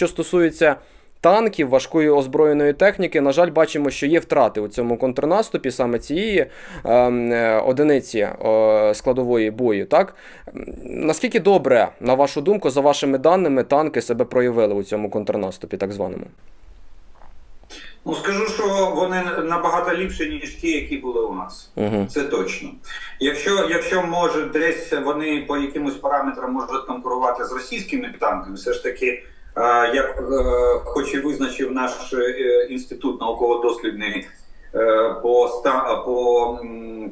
що стосується танків, важкої озброєної техніки, на жаль, бачимо, що є втрати у цьому контрнаступі саме цієї ем, е, одиниці е, складової бою. Так наскільки добре, на вашу думку, за вашими даними, танки себе проявили у цьому контрнаступі, так званому? Ну скажу, що вони набагато ліпші, ніж ті, які були у нас. Угу. Це точно. Якщо, якщо може десь вони по якимось параметрам можуть конкурувати з російськими танками, все ж таки, як е, хоч і визначив наш е, інститут науково-дослідний е, по, по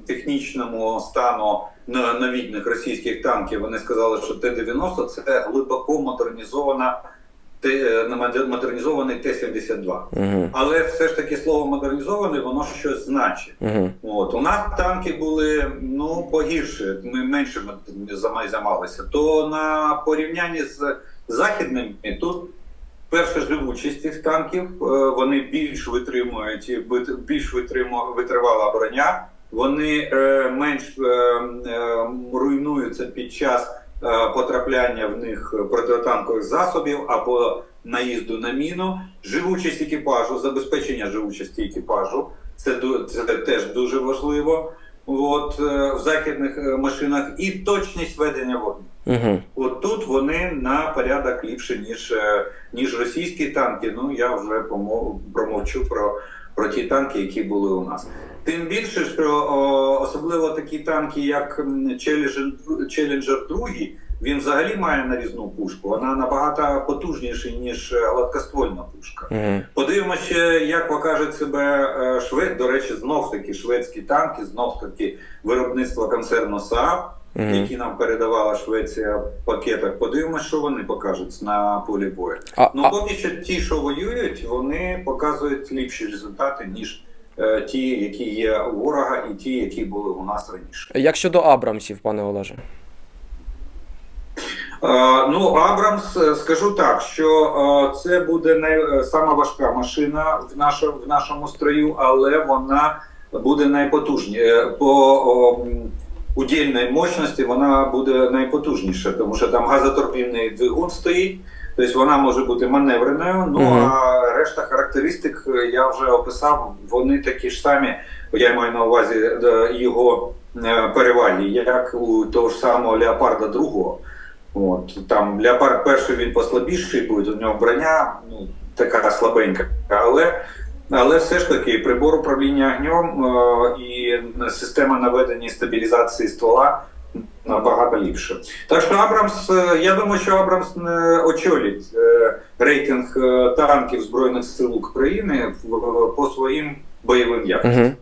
технічному стану новітніх російських танків, вони сказали, що Т-90 це глибоко модернізована е, модернізований Т-72. Угу. Але все ж таки слово модернізований, воно щось значить. Угу. От у нас танки були ну погірше, ми менше займалися. То на порівнянні з західними тут перша живучість цих танків, е, вони більш витримують більш витривала броня. Вони е, менш е, е, руйнуються під час е, потрапляння в них протитанкових засобів або наїзду на міну. Живучість екіпажу, забезпечення живучості екіпажу. Це, це теж дуже важливо. От е, в західних е, машинах і точність ведення вогню. Угу. Тут вони на порядок ліпше, ніж, е, ніж російські танки. Ну я вже промовчу про, про ті танки, які були у нас. Тим більше, що о, особливо такі танки, як Челленджер Challenger, Challenger 2, він взагалі має нарізну пушку. Вона набагато потужніша, ніж е, гладкоствольна пушка. Угу. Подивимося, як покаже себе е, швед. До речі, знов таки шведські танки, знов таки виробництво концерну Saab, Угу. які нам передавала Швеція в пакетах. Подивимося, що вони покажуть на полі бою. А, Ну а, поки що ті, що воюють, вони показують ліпші результати, ніж е, ті, які є у ворога, і ті, які були у нас раніше. як щодо Абрамсів, пане Олеже? Е, Ну, Абрамс, е, скажу так, що е, це буде най, е, сама важка машина в нашому, в нашому строю, але вона буде найпотужніша. По удільній мощності вона буде найпотужніша, тому що там газотурбінний двигун стоїть, тобто вона може бути маневреною. Ну Мгм. а решта характеристик я вже описав, вони такі ж самі. Я маю на увазі його переваги, як у того ж самого Леопарда другого. От там Леопард перший він послабіший буде, у нього броня ну, така слабенька, але, але все ж таки прибор управління огнем е, і система наведення і стабілізації ствола набагато ліпше. Так що Абрамс, е, я думаю, що Абрамс не очолить е, рейтинг е, танків Збройних сил України по своїм бойовим якостям.